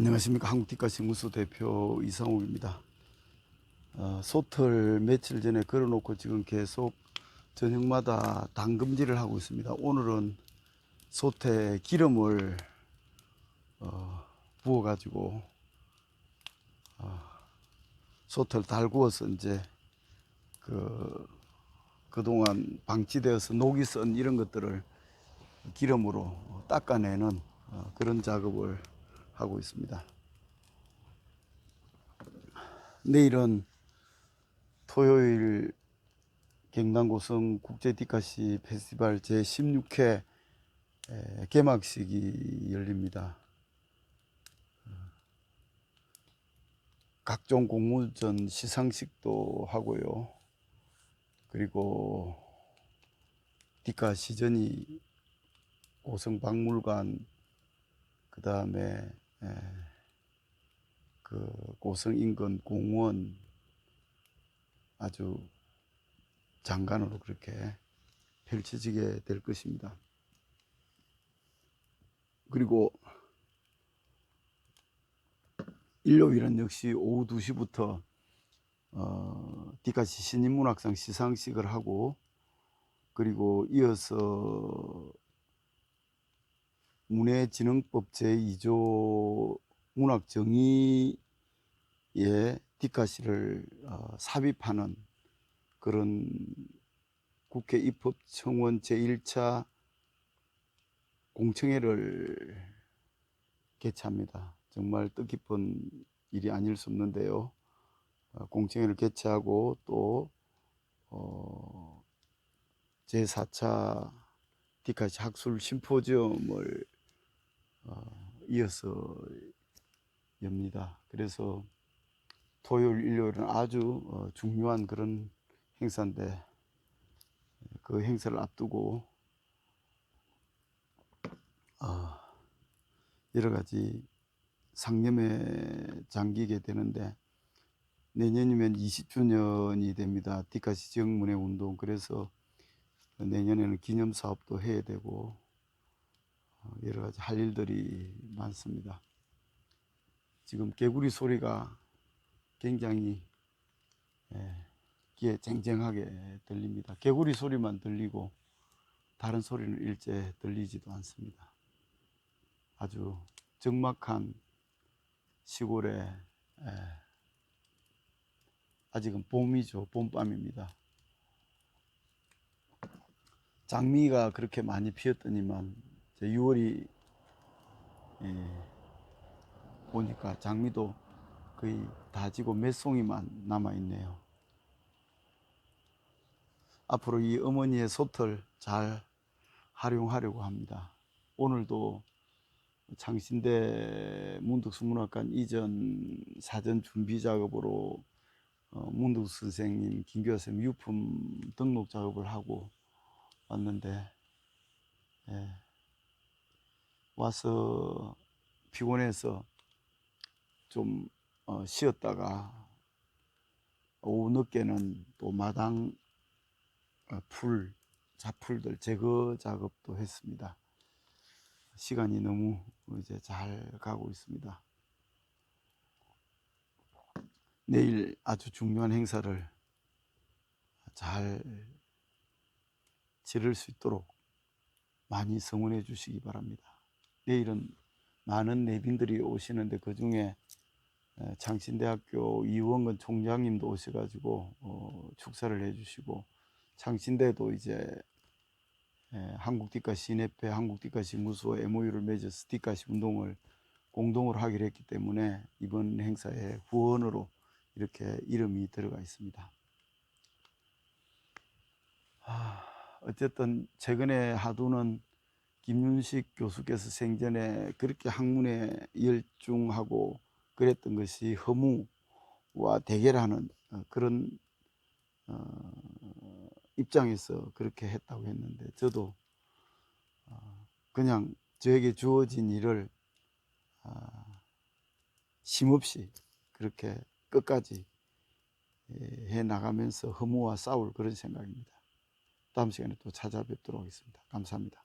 안녕하십니까 한국티카시 무수 대표 이상욱입니다. 어, 소틀 며칠 전에 걸어놓고 지금 계속 저녁마다 당금질을 하고 있습니다. 오늘은 소태 기름을 어, 부어 가지고 어, 소틀 달구어서 이제 그 그동안 방치되어서 녹이 쓴 이런 것들을 기름으로 닦아내는 어, 그런 작업을 하고 있습니다. 내일은 토요일 경남고성 국제 디카시 페스티벌 제16회 개막식이 열립니다. 각종 공모전 시상식도 하고요. 그리고 디카 시전이 고성박물관 그 다음에 그 고성 인근 공원 아주 장관으로 그렇게 펼쳐지게 될 것입니다. 그리고 일요일은 역시 오후 2시부터 어, 디카시 신인문학상 시상식을 하고 그리고 이어서 문해진흥법 제2조 문학 정의에 디카시를 어, 삽입하는 그런 국회 입법청원 제1차 공청회를 개최합니다. 정말 뜻깊은 일이 아닐 수 없는데요. 어, 공청회를 개최하고 또 어, 제4차 디카시 학술 심포지엄을 어, 이어서 엽니다. 그래서 토요일, 일요일은 아주 어, 중요한 그런 행사인데 그 행사를 앞두고 어, 여러 가지 상념에 잠기게 되는데 내년이면 20주년이 됩니다. 디카시 지역문화 운동 그래서 내년에는 기념 사업도 해야 되고 어, 여러 가지 할 일들이 많습니다. 지금 개구리 소리가 굉장히 예, 귀에 쟁쟁하게 들립니다. 개구리 소리만 들리고 다른 소리는 일제 들리지도 않습니다. 아주 적막한 시골에 예, 아직은 봄이죠. 봄밤입니다. 장미가 그렇게 많이 피었더니만 6월이 예, 보니까 장미도 거의 다 지고 몇 송이만 남아 있네요. 앞으로 이 어머니의 솥을 잘 활용하려고 합니다. 오늘도 창신대 문득수문학관 이전 사전 준비 작업으로 어, 문득 선생님, 김교쌤 유품 등록 작업을 하고 왔는데 예, 와서 피곤해서 좀 어, 쉬었다가 오후 늦게는 또 마당 어, 풀 잡풀들 제거 작업도 했습니다. 시간이 너무 이제 잘 가고 있습니다. 내일 아주 중요한 행사를 잘 치를 수 있도록 많이 성원해 주시기 바랍니다. 내일은 많은 내빈들이 오시는데 그 중에 창신대학교 이원근 총장님도 오셔가지고 어, 축사를 해주시고 창신대도 이제 에, 한국디카시 인협회, 한국디카 시 무수와 MOU를 맺어서 디카시 운동을 공동으로 하기로 했기 때문에 이번 행사에 후원으로 이렇게 이름이 들어가 있습니다. 아, 어쨌든 최근에 하두는 김윤식 교수께서 생전에 그렇게 학문에 열중하고 그랬던 것이 허무와 대결하는 어, 그런 어, 입장에서 그렇게 했다고 했는데 저도 어, 그냥 저에게 주어진 일을 아, 심없이 그렇게 끝까지 예, 해 나가면서 허무와 싸울 그런 생각입니다. 다음 시간에 또 찾아뵙도록 하겠습니다. 감사합니다.